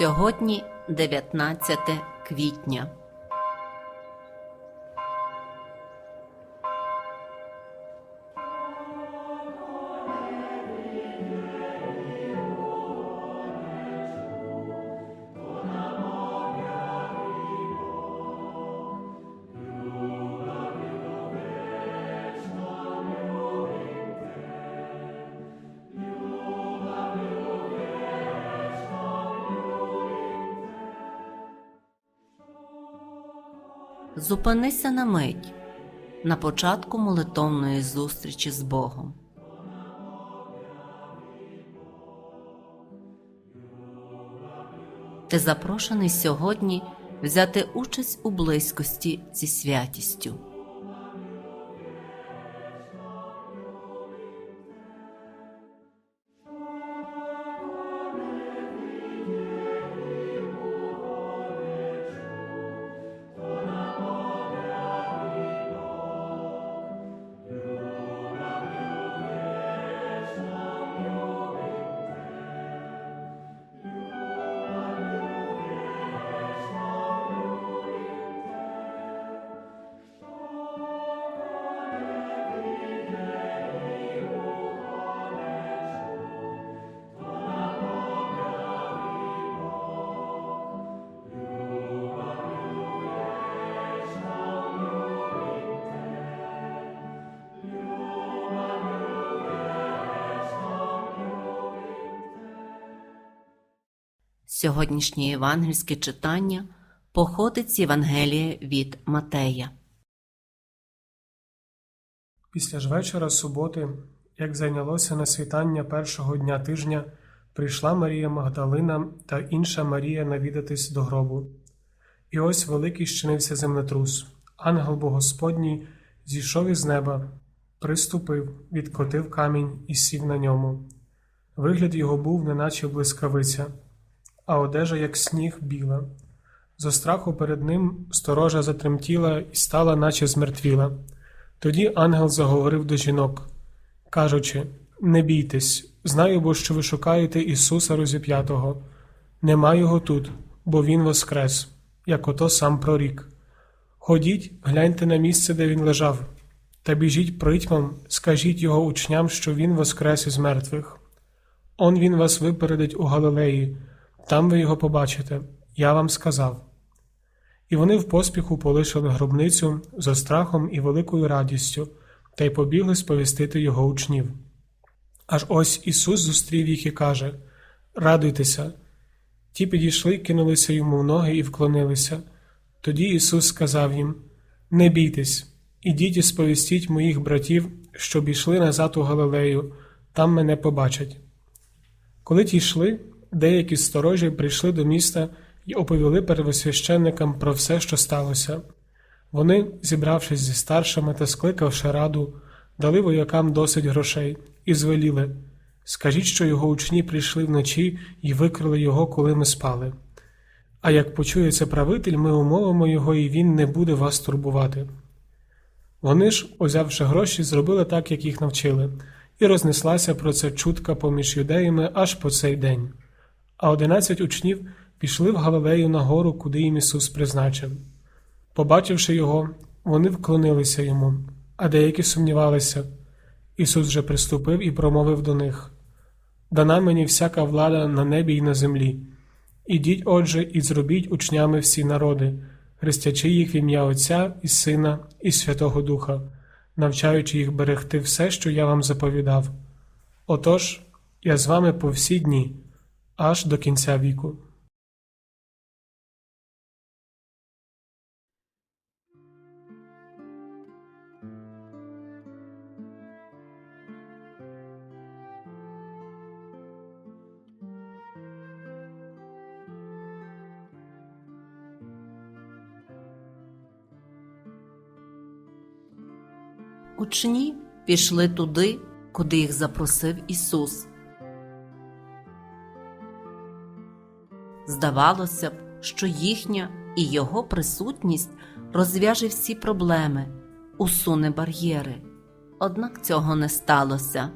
Сьогодні 19 квітня. Зупинися на мить на початку молитовної зустрічі з Богом. Ти запрошений сьогодні взяти участь у близькості зі святістю. Сьогоднішнє євангельське читання походить з Євангелія від Матея. Після ж вечора суботи, як зайнялося на світання першого дня тижня, прийшла Марія Магдалина та інша Марія навідатись до гробу. І ось великий щинився землетрус. Ангел Богосподній зійшов із неба, приступив, відкотив камінь і сів на ньому. Вигляд його був, неначе блискавиця, а одежа, як сніг, біла. Зо страху перед ним сторожа затремтіла і стала, наче змертвіла. Тоді ангел заговорив до жінок, кажучи: Не бійтесь, знаю бо, що ви шукаєте Ісуса розіп'ятого. Нема його тут, бо Він воскрес, як ото сам прорік. Ходіть, гляньте на місце, де він лежав, та біжіть притьмом, скажіть його учням, що він воскрес із мертвих. Он він вас випередить у Галилеї, там ви його побачите, я вам сказав. І вони в поспіху полишили гробницю за страхом і великою радістю, та й побігли сповістити його учнів. Аж ось Ісус зустрів їх і каже Радуйтеся. Ті підійшли, кинулися йому в ноги і вклонилися. Тоді Ісус сказав їм Не бійтесь, ідіть і сповістіть моїх братів, щоб ішли назад у Галилею, там мене побачать. Коли ті йшли, деякі сторожі прийшли до міста і оповіли первосвященникам про все, що сталося. Вони, зібравшись зі старшими та скликавши раду, дали воякам досить грошей і звеліли Скажіть, що його учні прийшли вночі і викрили його, коли ми спали. А як почується правитель, ми умовимо його, і він не буде вас турбувати. Вони ж, узявши гроші, зробили так, як їх навчили, і рознеслася про це чутка поміж юдеями аж по цей день. А одинадцять учнів пішли в Галилею на гору, куди їм Ісус призначив. Побачивши його, вони вклонилися йому, а деякі сумнівалися. Ісус же приступив і промовив до них Дана мені всяка влада на небі й на землі. Ідіть, отже, і зробіть учнями всі народи, хрестячи їх в ім'я Отця і Сина, і Святого Духа, навчаючи їх берегти все, що я вам заповідав. Отож, я з вами по всі дні, аж до кінця віку. Учні пішли туди, куди їх запросив Ісус. Здавалося б, що їхня і Його присутність розв'яже всі проблеми, усуне бар'єри. Однак цього не сталося.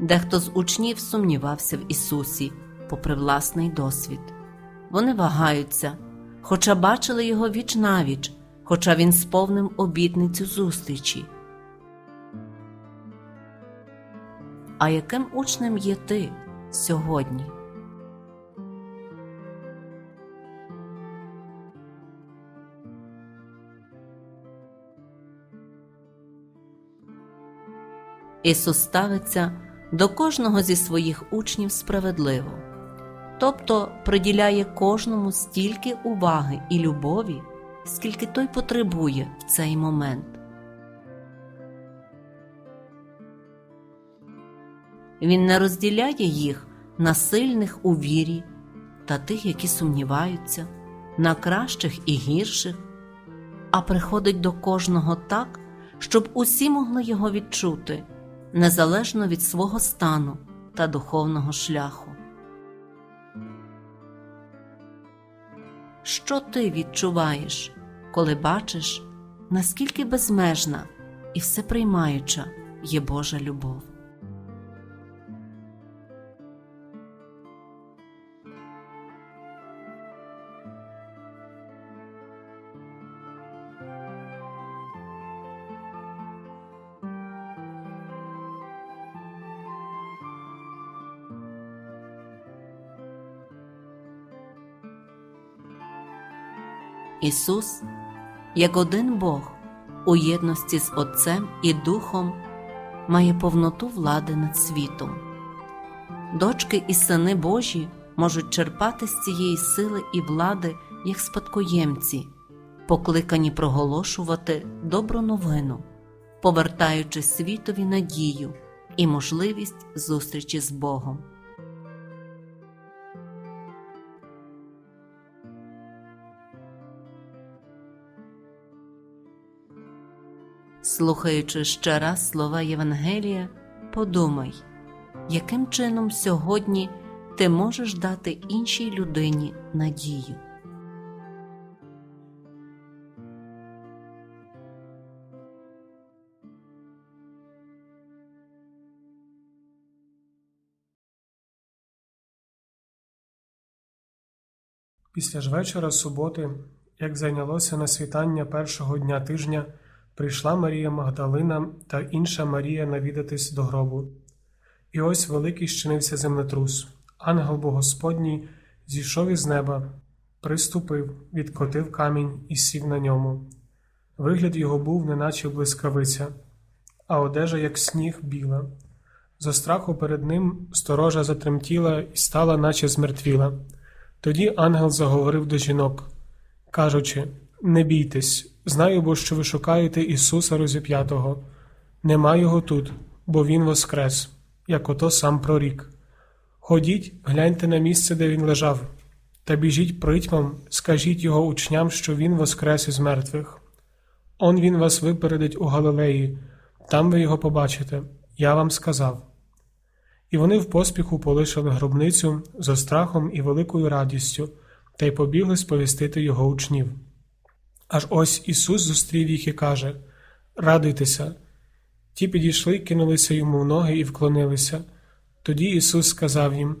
Дехто з учнів сумнівався в Ісусі, попри власний досвід. Вони вагаються, хоча бачили його віч навіч, хоча він сповнив обітницю зустрічі. А яким учнем є ти сьогодні? Ісус ставиться до кожного зі своїх учнів справедливо, тобто приділяє кожному стільки уваги і любові, скільки той потребує в цей момент. Він не розділяє їх на сильних у вірі та тих, які сумніваються, на кращих і гірших, а приходить до кожного так, щоб усі могли його відчути, незалежно від свого стану та духовного шляху. Що ти відчуваєш, коли бачиш, наскільки безмежна і всеприймаюча є Божа любов? Ісус, як один Бог, у єдності з Отцем і Духом, має повноту влади над світом. Дочки і сини Божі можуть черпати з цієї сили і влади як спадкоємці, покликані проголошувати добру новину, повертаючи світові надію і можливість зустрічі з Богом. Слухаючи ще раз слова Євангелія, подумай, яким чином сьогодні ти можеш дати іншій людині надію. Після ж вечора суботи, як зайнялося на світання першого дня тижня, прийшла Марія Магдалина та інша Марія навідатись до гробу. І ось великий щинився землетрус. Ангел Богосподній зійшов із неба, приступив, відкотив камінь і сів на ньому. Вигляд його був, неначе блискавиця, а одежа, як сніг, біла. За страху перед ним сторожа затремтіла і стала, наче змертвіла. Тоді ангел заговорив до жінок, кажучи: Не бійтесь, знаю, бо що ви шукаєте Ісуса розіп'ятого. Нема його тут, бо Він воскрес, як ото сам прорік. Ходіть, гляньте на місце, де він лежав, та біжіть притьмом, скажіть його учням, що він воскрес із мертвих. Он він вас випередить у Галилеї, там ви його побачите, я вам сказав. І вони в поспіху полишили гробницю за страхом і великою радістю, та й побігли сповістити його учнів. Аж ось Ісус зустрів їх і каже Радуйтеся. Ті підійшли, кинулися йому в ноги і вклонилися. Тоді Ісус сказав їм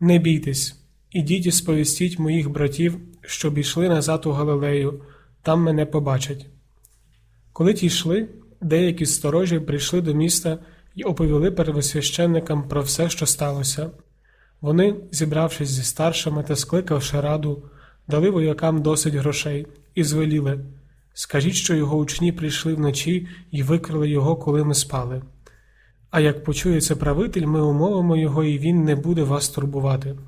Не бійтесь, ідіть і сповістіть моїх братів, щоб ішли назад у Галилею, там мене побачать. Коли ті йшли, деякі сторожі прийшли до міста і оповіли первосвященникам про все, що сталося. Вони, зібравшись зі старшими та скликавши раду, дали воякам досить грошей і звеліли Скажіть, що його учні прийшли вночі і викрили його, коли ми спали. А як почує це правитель, ми умовимо його, і він не буде вас турбувати.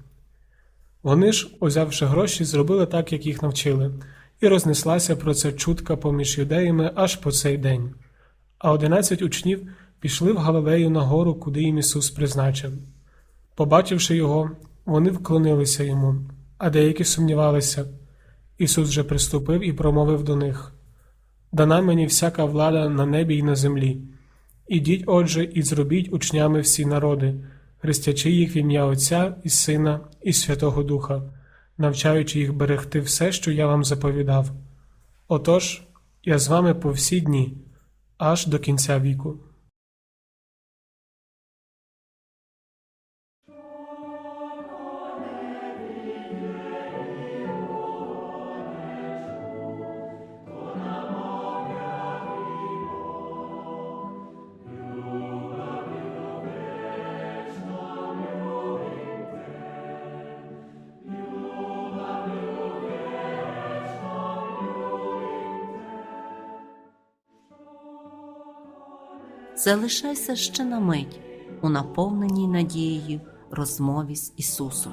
Вони ж, узявши гроші, зробили так, як їх навчили, і рознеслася про це чутка поміж юдеями аж по цей день. А одинадцять учнів пішли в Галилею на гору, куди їм Ісус призначив. Побачивши його, вони вклонилися йому, а деякі сумнівалися. Ісус же приступив і промовив до них Дана мені всяка влада на небі і на землі. Ідіть, отже, і зробіть учнями всі народи, хрестячи їх в ім'я Отця і Сина, і Святого Духа, навчаючи їх берегти все, що я вам заповідав. Отож, я з вами по всі дні, аж до кінця віку. Залишайся ще на мить у наповненій надією розмові з Ісусом.